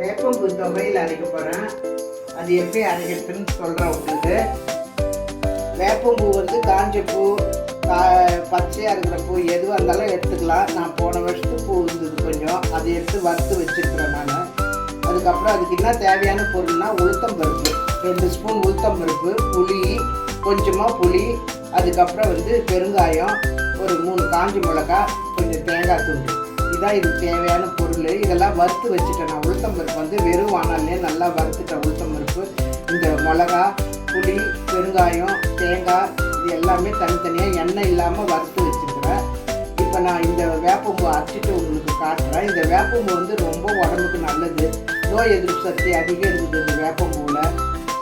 வேப்பம்பூ தொகையில் அரைக்க போகிறேன் அது எப்படி அரைக்கிறதுன்னு சொல்கிறேன் உங்களுக்கு. வேப்பம்பூ வந்து காஞ்ச பூ கா- பச்சையாக இருக்கிற பூ எதுவாக இருந்தாலும் எடுத்துக்கலாம். நான் போன வருஷத்துக்கு பூ இருந்தது கொஞ்சம். அதை எடுத்து வறுத்து வச்சுருக்கிறேன் நான். அதுக்கப்புறம் அதுக்கு என்ன தேவையான பொருள்னா உளுத்தம் பருப்பு. ரெண்டு ஸ்பூன் உளுத்தம் பருப்பு புளி கொஞ்சமாக புளி அதுக்கப்புறம் வந்து பெருங்காயம் ஒரு மூணு காஞ்சி மிளகா கொஞ்சம் தேங்காய் துண்டு. இதான் இதுக்கு தேவையான பொருள். இதெல்லாம் வறுத்து வச்சுட்டேன் நான். உளுத்தம் பருப்பு வந்து வெறும் வானாலே நல்லா வறுத்துட்டேன். உளுத்தம் பருப்பு இந்த மிளகா புளி பெருங்காயம் தேங்காய் இது எல்லாமே தனித்தனியாக எண்ணெய் இல்லாமல் வறுத்து வச்சுக்கிறேன். இப்போ நான் இந்த வேப்பம்பூ அரைச்சிட்டு உங்களுக்கு காட்டுறேன். இந்த வேப்பம்பூ வந்து ரொம்ப உடம்புக்கு நல்லது. நோய் எதிர்ப்பு சக்தி அதிகம் இருக்குது இந்த வேப்பம்பூவில்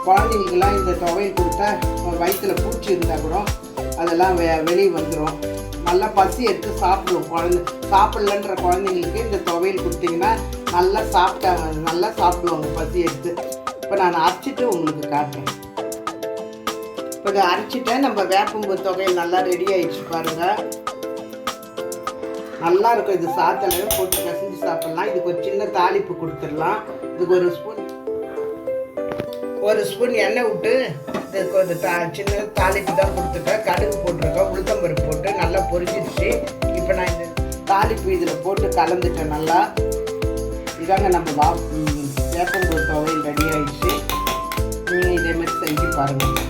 குழந்தைங்களுக்கெல்லாம் இந்த துவையை கொடுத்தா வயிற்றில் பூச்சி இருந்தால் கூட அதெல்லாம் வெ வெளியே வந்துடும் நல்லா பசி எடுத்து சாப்பிடுவோம். குழந்தை சாப்பிட்லன்ற குழந்தைங்களுக்கு இந்த துவையல் கொடுத்தீங்கன்னா நல்லா சாப்பிட்டா நல்லா சாப்பிடுவாங்க பசி எடுத்து. இப்போ நான் அரைச்சிட்டு உங்களுக்கு காட்டுறேன். இப்போ இதை அரைச்சிட்டேன் நம்ம வேப்பம்பு தொகையில் நல்லா ரெடி ஆயிடுச்சு பாருங்கள் நல்லா இருக்கும். இது சாத்தல போட்டு கசிஞ்சு சாப்பிடலாம். இதுக்கு ஒரு சின்ன தாளிப்பு கொடுத்துடலாம். இதுக்கு ஒரு ஸ்பூன் ஒரு ஸ்பூன் எண்ணெய் விட்டு இதுக்கு ஒரு தா சின்ன தாளிப்பு தான் கொடுத்துட்டேன். கடுகு போட்டிருக்கேன். உளுத்தம்பருப்பு தாளிப்பு இதில் போட்டு கலந்துட்டேன் நல்லா. இதாங்க நம்ம வா ம், வேப்பம்பூ ரெடி ஆகிடுச்சு நீங்கள் இதே மாதிரி செஞ்சு பாருங்கள்